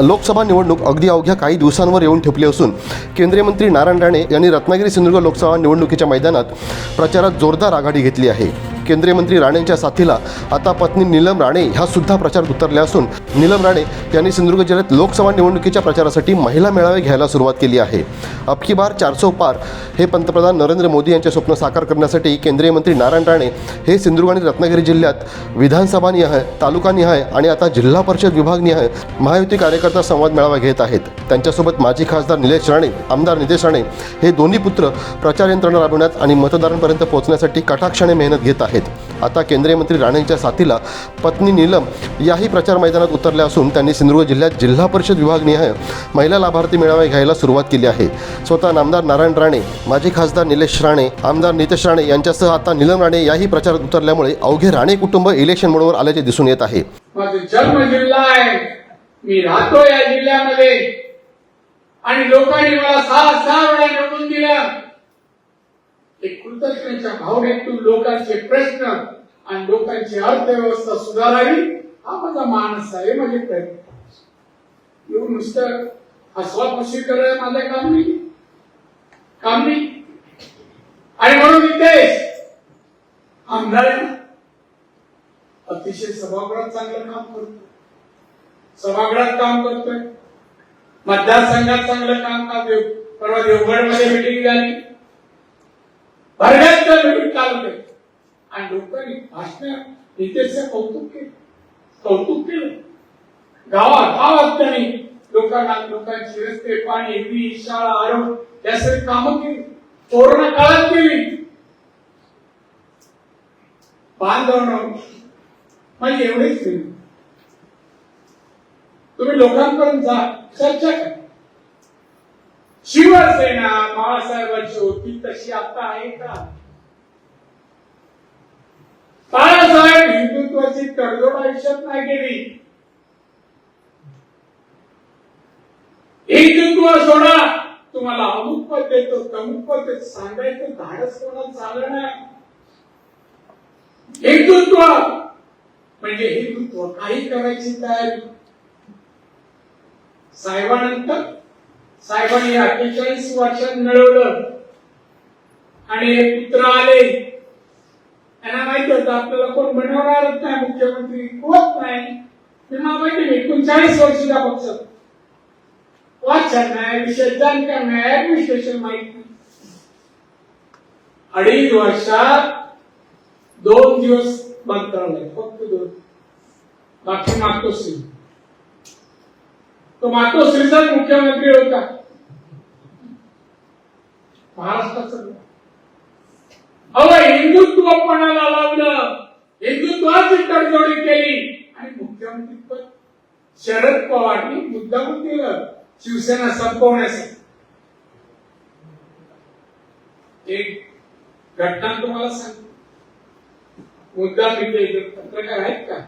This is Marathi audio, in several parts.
लोकसभा निवडणूक अगदी अवघ्या काही दिवसांवर येऊन ठेपली असून केंद्रीय मंत्री नारायण राणे यांनी रत्नागिरी सिंधुदुर्ग लोकसभा निवडणुकीच्या मैदानात प्रचारात जोरदार आघाडी घेतली आहे. केंद्रीय मंत्री राणेंच्या साथीला आता पत्नी नीलम राणे ह्या सुद्धा प्रचारात उतरल्या असून नीलम राणे यांनी सिंधुदुर्ग जिल्ह्यात लोकसभा निवडणुकीच्या प्रचारासाठी महिला मेळावे घ्यायला सुरुवात केली आहे. अबकी बार चारसो पार हे पंतप्रधान नरेंद्र मोदी यांचे स्वप्न साकार करण्यासाठी केंद्रीय मंत्री नारायण राणे हे सिंधुदुर्ग आणि रत्नागिरी जिल्ह्यात विधानसभानिहाय तालुकानिहाय आणि आता जिल्हा परिषद विभागनिहाय महायुती कार्यकर्ता संवाद मेळावा घेत आहेत. त्यांच्यासोबत माजी खासदार निलेश राणे आमदार नितेश राणे हे दोन्ही पुत्र प्रचार यंत्रणा राबवण्यात आणि मतदारांपर्यंत पोहोचण्यासाठी कटाक्षाने मेहनत घेत आहेत. आता केंद्रीय मंत्री राणेंच्या साथीला पत्नी नीलम याही प्रचार मैदानात उतरल्या असून त्यांनी सिंधुदुर्ग जिल्ह्यात जिल्हा परिषद विभागनिहाय महिला लाभार्थी मेळावे घ्यायला सुरुवात केली आहे. स्वतः नामदार नारायण राणे माजी खासदार निलेश राणे आमदार नितेश राणे यांच्यासह आता नीलम राणे याही प्रचारात उतरल्यामुळे अवघे राणे कुटुंब इलेक्शन मोडवर आल्याचे दिसून येत आहे. जन्म जिल्हा आहे. मी राहतो या जिल्ह्यामध्ये. आणि लोकांनी मला सहा सहा वेळा निवडून दिलं. ते कृतज्ञतेच्या भावनेतून लोकांचे प्रश्न आणि लोकांची अर्थव्यवस्था सुधारावी हा माझा मानस आहे माझे प्रयत्न. येऊन नुसतं हसवा खुशी करायला माझं काम नाही. काम नाही. आणि म्हणून नितेश आमदार अतिशय सभागृहात चांगलं काम करतोय. सभागृहात काम करतोय. मतदारसंघात चांगलं काम का परवा देवगडमध्ये मिटिंग झाली. भरण्यात मिटिंग चालू आणि लोकांनी भाषण नितेशचं कौतुक केलं. कौतुक केलं. गावात गावात त्यांनी लोकांना लोकांची रस्ते पाणी वीज शाळा आरोग्य यासाठी कामं केली. कोरोना काळात केली. बांधवणं म्हणजे एवढेच केली. तुम्ही लोकांपर्यंत जा चर्चा करा. शिवसेना बाळासाहेबांची होती तशी आता आहे का? बाळासाहेब हिंदुत्वाची तडजोड आयुष्यात नाही केली हिंदुत्व सोडा. तुम्हाला अमुक पद देतो तमुक पद देतो सांगायचं धाडस कोणाला झालं नाही. हिंदुत्व म्हणजे हिंदुत्व काही करायची तयारी. साहेबानंतर साहेबांनी अठ्ठेचाळीस वर्षात मिळवलं. आणि हे पुत्र आले. त्यांना माहीत होतं आपल्याला कोण बनवणारच नाही मुख्यमंत्री होत नाही. तेव्हा माहिती एकोणचाळीस वर्षीचा पक्ष वाचन नाही विशेष जाणकार नाही ऍडमिनिस्ट्रेशन माहीत नाही. अडीच वर्षात दोन दिवस बंद करावं फक्त दोन. बाकी मातोश्री. तो मातोश्रीचाच मुख्यमंत्री होता. महाराष्ट्राचा अहो हिंदुत्वपणाला लावलं. हिंदुत्वाची तडजोडी केली. आणि मुख्यमंत्री पद शरद पवारनी मुद्दामून दिलं. शिवसेना संपवण्यासाठी. एक घटना तुम्हाला सांगतो. मुद्दा मी ते इथे पत्रकार आहेत का?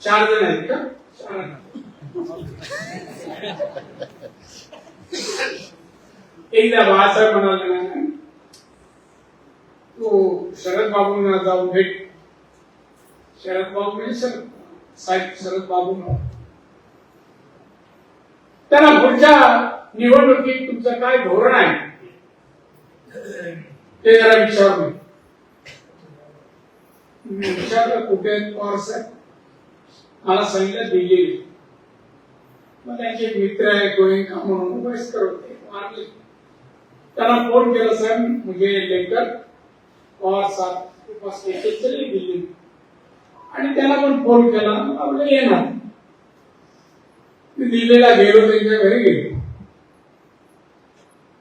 चार जण आहेत का? चार एकदा बाळासाहेब म्हणाले नाही तू शरद बाबूंना जाऊन भेट. शरद बाबू म्हणजे शरद. साहेब शरद बाबू त्याला पुढच्या निवडणुकीत तुमचं काय धोरण आहे? ते जरा विचारलं मी विचारलं कुठे पवार साहेब? मला सांगितलं दिल्ली मग त्यांचे मित्र आहे गोयंका म्हणून वयस्कर होते मारले. त्यांना फोन केला साहेब मुझे लेकर पवार साहेब के पास लेके चली दिल्ली. आणि त्याला पण फोन केला आपलं येणार मी दिल्लीला गेलो त्यांच्या घरी गेलो.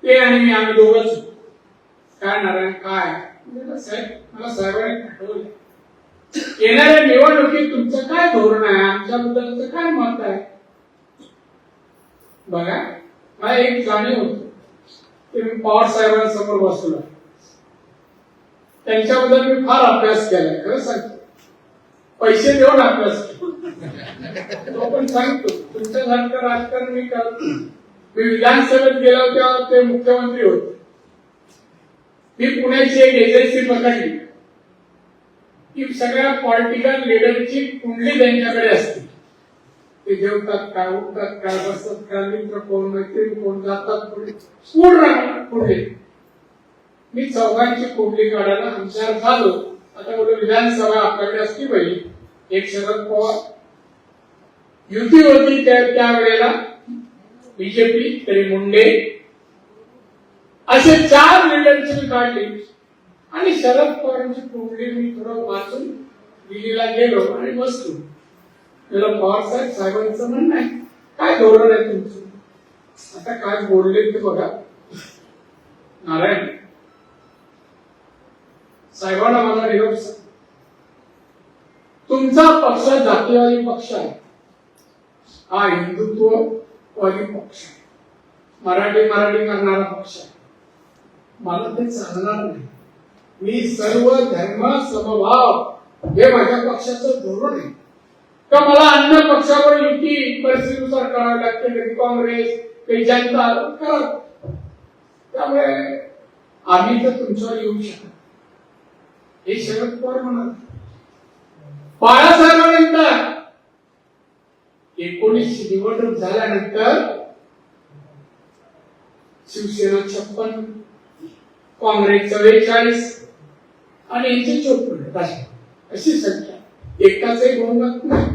ते आणि मी आम्ही दोघंच. काय नारायण काय? साहेब मला साहेबांनी पाठवलं. येणाऱ्या निवडणुकीत तुमचं काय धोरण आहे? आमच्याबद्दलचं काय मत आहे? बघा मला एक जाणीव होत. ते मी पवार साहेबांसमोर बसलो. त्यांच्याबद्दल मी फार अभ्यास केला खरं सांगतो. पैसे देऊन अभ्यास तो पण सांगतो तुमच्यासारखं राजकारण मी करतो मी विधानसभेत गेलो तेव्हा ते मुख्यमंत्री होते. मी पुण्याची एक एजन्सी पकडली. की सगळ्या पॉलिटिकल लिडरची कुंडली त्यांच्याकडे असते. ते जेवतात काय उठतात काय बसतात काय मित्र कोण मैत्रीण कोण जातात पुढे पूर्ण पुढे मी चौघांची कुंडली काढायला हुशार झालो. आता कुठे विधानसभा आपल्याकडे असली पाहिजे एक शरद पवार. युती होती त्या त्यावेळेला बीजेपी तरी मुंडे. असे चार लिडरशिप काढली. आणि शरद पवारांची कुंडली मी थोडं वाचून दिल्लीला गेलो आणि बसलो. त्याला पवार साहेब साहेबांचं म्हणणं आहे. काय धोरण आहे तुमचं? आता काय बोलले ते बघा. नारायण साहेबांना मला निरोप हो. तुमचा पक्ष जातीवादी पक्ष आहे. हा हिंदुत्ववादी पक्ष आहे. मराठी मराठी करणारा पक्ष आहे. मला ते चालणार नाही. मी सर्व धर्म समभाव हे माझ्या पक्षाचं धोरण आहे. का मला अन्य पक्षावर युती परिस्थितीनुसार करावी लागते कधी काँग्रेस कधी जनता करा. त्यामुळे आम्ही तर तुमच्यावर येऊ शकत हे शरद पवार म्हणत बाळासाहेबांनंतर एकोणीसशे निवडणूक झाल्यानंतर शिवसेना छप्पन काँग्रेस चव्वेचाळीस आणि यांचे चोपन्न अशी अशी संख्या. एकाचही बहुमत नाही.